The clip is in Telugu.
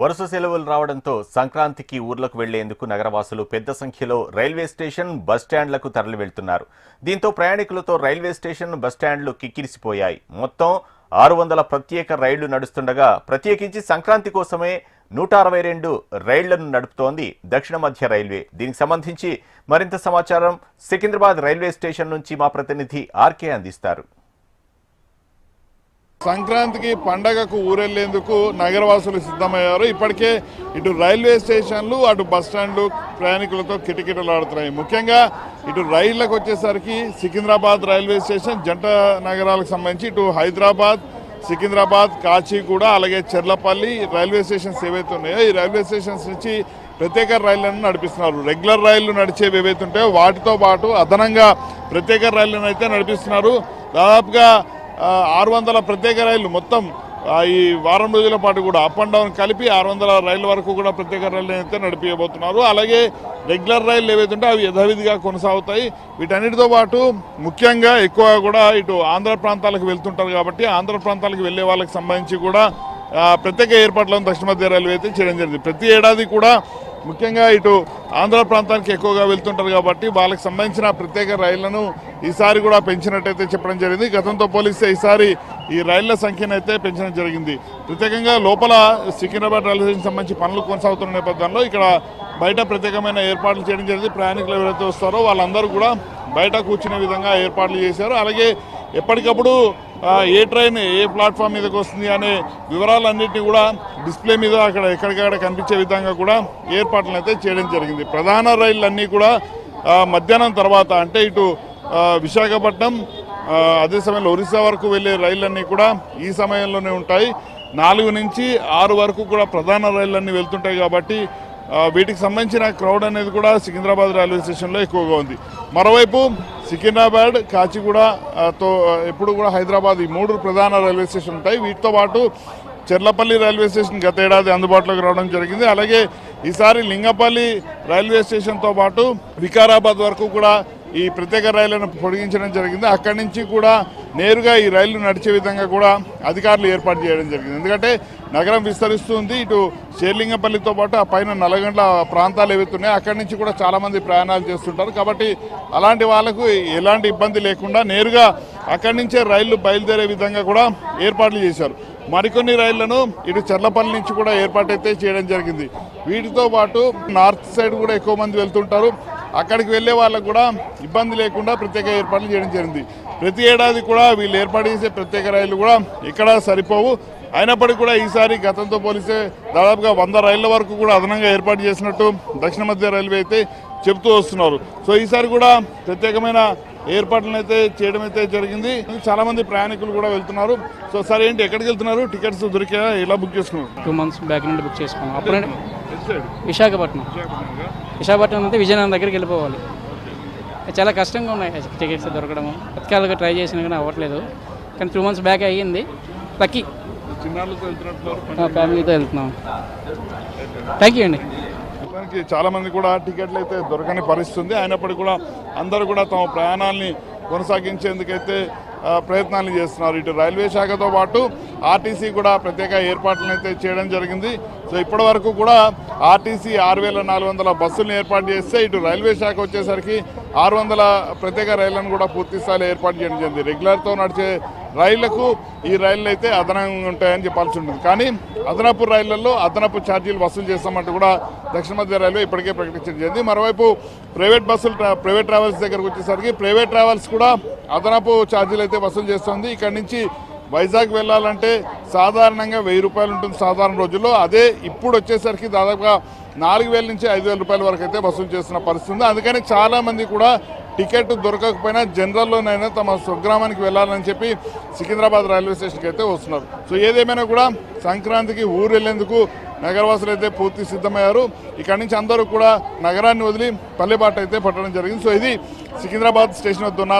వరుస సెలవులు రావడంతో సంక్రాంతికి ఊర్లకు వెళ్ళేందుకు నగరవాసులు పెద్ద సంఖ్యలో రైల్వే స్టేషన్ బస్ స్టాండ్లకు తరలి వెళ్తున్నారు దీంతో ప్రయాణికులతో రైల్వే స్టేషన్ బస్ స్టాండ్లు కిక్కిరిసిపోయాయి. మొత్తం ఆరు వందల ప్రత్యేక రైళ్ళు నడుస్తుండగా ప్రత్యేకించి సంక్రాంతి కోసమే నూట అరవై రెండు రైళ్ళను నడుపుతోంది దక్షిణ మధ్య రైల్వే. దీనికి సంబంధించి మరింత సమాచారం సికింద్రాబాద్ రైల్వే స్టేషన్ నుంచి మా ప్రతినిధి ఆర్కే అందిస్తారు. సంక్రాంతికి పండగకు ఊరెళ్ళేందుకు నగరవాసులు సిద్ధమయ్యారు. ఇప్పటికే ఇటు రైల్వే స్టేషన్లు అటు బస్ ప్రయాణికులతో కిటకిటలాడుతున్నాయి. ముఖ్యంగా ఇటు రైళ్ళకు వచ్చేసరికి సికింద్రాబాద్ రైల్వే స్టేషన్ జంట నగరాలకు సంబంధించి ఇటు హైదరాబాద్ సికింద్రాబాద్ కాచిగూడ అలాగే చెర్లపల్లి రైల్వే స్టేషన్స్ ఏవైతే ఉన్నాయో ఈ రైల్వే స్టేషన్స్ నుంచి ప్రత్యేక రైళ్ళను నడిపిస్తున్నారు. రెగ్యులర్ రైళ్ళు నడిచేవి ఏవైతే ఉంటాయో వాటితో పాటు అదనంగా ప్రత్యేక రైళ్ళను అయితే నడిపిస్తున్నారు. దాదాపుగా ఆరు వందల ప్రత్యేక రైళ్ళు మొత్తం ఈ వారం రోజుల పాటు కూడా అప్ అండ్ డౌన్ కలిపి ఆరు వందల రైళ్ళ వరకు కూడా ప్రత్యేక రైళ్ళు అయితే నడిపించబోతున్నారు అలాగే రెగ్యులర్ రైళ్ళు ఏవైతే ఉంటే అవి యథావిధిగా కొనసాగుతాయి. వీటన్నిటితో పాటు ముఖ్యంగా ఎక్కువగా కూడా ఇటు ఆంధ్ర ప్రాంతాలకు వెళ్తుంటారు కాబట్టి ఆంధ్ర ప్రాంతాలకు వెళ్ళే వాళ్ళకి సంబంధించి కూడా ప్రత్యేక ఏర్పాట్లను దక్షిణ మధ్య రైల్వే అయితే చేయడం జరిగింది. ప్రతి ఏడాది కూడా ముఖ్యంగా ఇటు ఆంధ్ర ప్రాంతానికి ఎక్కువగా వెళ్తుంటారు కాబట్టి వాళ్ళకి సంబంధించిన ప్రత్యేక రైళ్ళను ఈసారి కూడా పెంచినట్టయితే చెప్పడం జరిగింది. గతంతో పోలిస్తే ఈసారి ఈ రైళ్ళ సంఖ్యను అయితే పెంచడం జరిగింది. ప్రత్యేకంగా లోపల సికింద్రాబాద్ రైల్వే స్టేషన్ సంబంధించి పనులు కొనసాగుతున్న నేపథ్యంలో ఇక్కడ బయట ప్రత్యేకమైన ఏర్పాట్లు చేయడం జరిగింది. ప్రయాణికులు ఎవరైతే వస్తారో వాళ్ళందరూ కూడా బయట కూర్చునే విధంగా ఏర్పాట్లు చేశారు. అలాగే ఎప్పటికప్పుడు ఏ ట్రైన్ ఏ ప్లాట్ఫామ్ మీదకి వస్తుంది అనే వివరాలన్నింటినీ కూడా డిస్ప్లే మీద అక్కడ ఎక్కడికక్కడ కనిపించే విధంగా కూడా ఏర్పాట్లను అయితే చేయడం జరిగింది. ప్రధాన రైళ్ళన్నీ కూడా మధ్యాహ్నం తర్వాత అంటే ఇటు విశాఖపట్నం అదే సమయంలో ఒరిస్సా వరకు వెళ్ళే రైళ్ళన్నీ కూడా ఈ సమయంలోనే ఉంటాయి. నాలుగు నుంచి ఆరు వరకు కూడా ప్రధాన రైళ్ళన్నీ వెళ్తుంటాయి కాబట్టి వీటికి సంబంధించిన క్రౌడ్ అనేది కూడా సికింద్రాబాద్ రైల్వే స్టేషన్లో ఎక్కువగా ఉంది. మరోవైపు సికింద్రాబాద్ కాచిగూడ తో ఎప్పుడు కూడా హైదరాబాద్ ఈ మూడు ప్రధాన రైల్వే స్టేషన్ ఉంటాయి. వీటితో పాటు చెర్లపల్లి రైల్వే స్టేషన్ గత ఏడాది అందుబాటులోకి రావడం జరిగింది. అలాగే ఈసారి లింగపల్లి రైల్వే స్టేషన్తో పాటు వికారాబాద్ వరకు కూడా ఈ ప్రత్యేక రైళ్ళను పొడిగించడం జరిగింది. అక్కడి నుంచి కూడా నేరుగా ఈ రైళ్ళు నడిచే విధంగా కూడా అధికారులు ఏర్పాటు చేయడం జరిగింది. ఎందుకంటే నగరం విస్తరిస్తుంది. ఇటు శేర్లింగపల్లితో పాటు ఆ పైన నలగండ్ల ప్రాంతాలు ఏవైతే ఉన్నాయో అక్కడి నుంచి కూడా చాలామంది ప్రయాణాలు చేస్తుంటారు. కాబట్టి అలాంటి వాళ్ళకు ఎలాంటి ఇబ్బంది లేకుండా నేరుగా అక్కడి నుంచే రైళ్ళు బయలుదేరే విధంగా కూడా ఏర్పాట్లు చేశారు. మరికొన్ని రైళ్ళను ఇటు చర్లపల్లి నుంచి కూడా ఏర్పాటు చేయడం జరిగింది. వీటితో పాటు నార్త్ సైడ్ కూడా ఎక్కువ మంది వెళ్తుంటారు. అక్కడికి వెళ్ళే వాళ్ళకు కూడా ఇబ్బంది లేకుండా ప్రత్యేక ఏర్పాట్లు చేయడం జరిగింది. ప్రతి ఏడాది కూడా వీళ్ళు ఏర్పాటు చేసే ప్రత్యేక రైళ్ళు కూడా ఇక్కడ సరిపోవు. అయినప్పటికీ కూడా ఈసారి గతంతో పోలిస్తే దాదాపుగా వంద రైళ్ళ వరకు కూడా అదనంగా ఏర్పాటు చేసినట్టు దక్షిణ మధ్య రైల్వే అయితే చెబుతూ వస్తున్నారు. సో ఈసారి కూడా ప్రత్యేకమైన ఏర్పాట్లను అయితే చేయడం అయితే జరిగింది. చాలా మంది ప్రయాణికులు కూడా వెళ్తున్నారు. సో సార్ ఏంటి ఎక్కడికి వెళ్తున్నారు? టికెట్స్ దొరికా ఎలా బుక్ చేసుకున్నారు? టూ మంత్స్ బ్యాక్ నుండి బుక్ చేసుకున్నాం. అప్పుడు విశాఖపట్నం. విశాఖపట్నం అంటే విజయనగరం దగ్గరికి వెళ్ళిపోవాలి. చాలా కష్టంగా ఉన్నాయి టికెట్స్ దొరకడము. పథకాలుగా ట్రై చేసినా కానీ అవ్వట్లేదు. కానీ టూ మంత్స్ బ్యాక్ అయ్యింది. లక్కీ. ఫ్యామిలీతో వెళ్తున్నాం. థ్యాంక్ యూ అండి. చాలా మంది కూడా టికెట్లు అయితే దొరకని పరిస్థితి ఉంది. అయినప్పటికీ కూడా అందరూ కూడా తమ ప్రయాణాలని కొనసాగించేందుకైతే ప్రయత్నాలు చేస్తున్నారు. ఇటు రైల్వే శాఖతో పాటు ఆర్టీసీ కూడా ప్రత్యేక ఏర్పాట్లను అయితే చేయడం జరిగింది. సో ఇప్పటి వరకు కూడా ఆర్టీసీ ఆరు వేల నాలుగు వందల బస్సులను ఏర్పాటు చేస్తే ఇటు రైల్వే శాఖ వచ్చేసరికి ఆరు వందల ప్రత్యేక రైళ్ళను కూడా పూర్తి స్థాయిలో ఏర్పాటు చేయడం జరిగింది. రెగ్యులర్తో నడిచే రైళ్ళకు ఈ రైళ్ళు అయితే అదనంగా ఉంటాయని చెప్పాల్సి ఉంటుంది. కానీ అదనపు రైళ్ళలో అదనపు ఛార్జీలు వసూలు చేస్తామంటూ కూడా దక్షిణ మధ్య రైల్వే ఇప్పటికే ప్రకటించడం జరిగింది. మరోవైపు ప్రైవేట్ బస్సులు ట్రా- ప్రైవేట్ ట్రావెల్స్ దగ్గరకు వచ్చేసరికి ప్రైవేట్ ట్రావెల్స్ కూడా అదనపు ఛార్జీలు అయితే వసూలు చేస్తుంది. ఇక్కడ నుంచి వైజాగ్ వెళ్ళాలంటే సాధారణంగా వెయ్యి రూపాయలు ఉంటుంది సాధారణ రోజుల్లో. అదే ఇప్పుడు వచ్చేసరికి దాదాపుగా నాలుగు వేల నుంచి ఐదు వేల రూపాయల వరకు అయితే వసూలు చేస్తున్న పరిస్థితి ఉంది. అందుకని చాలామంది కూడా టికెట్ దొరకకపోయినా జనరల్లోనైనా తమ స్వగ్రామానికి వెళ్ళాలని చెప్పి సికింద్రాబాద్ రైల్వే స్టేషన్కి అయితే వస్తున్నారు. సో ఏదేమైనా కూడా సంక్రాంతికి ఊరు వెళ్ళేందుకు నగరవాసులు అయితే పూర్తి సిద్ధమయ్యారు. ఇక్కడి నుంచి అందరూ కూడా నగరాన్ని వదిలి పల్లెబాట అయితే పట్టడం జరిగింది. సో ఇది సికింద్రాబాద్ స్టేషన్ వద్ద ఉన్న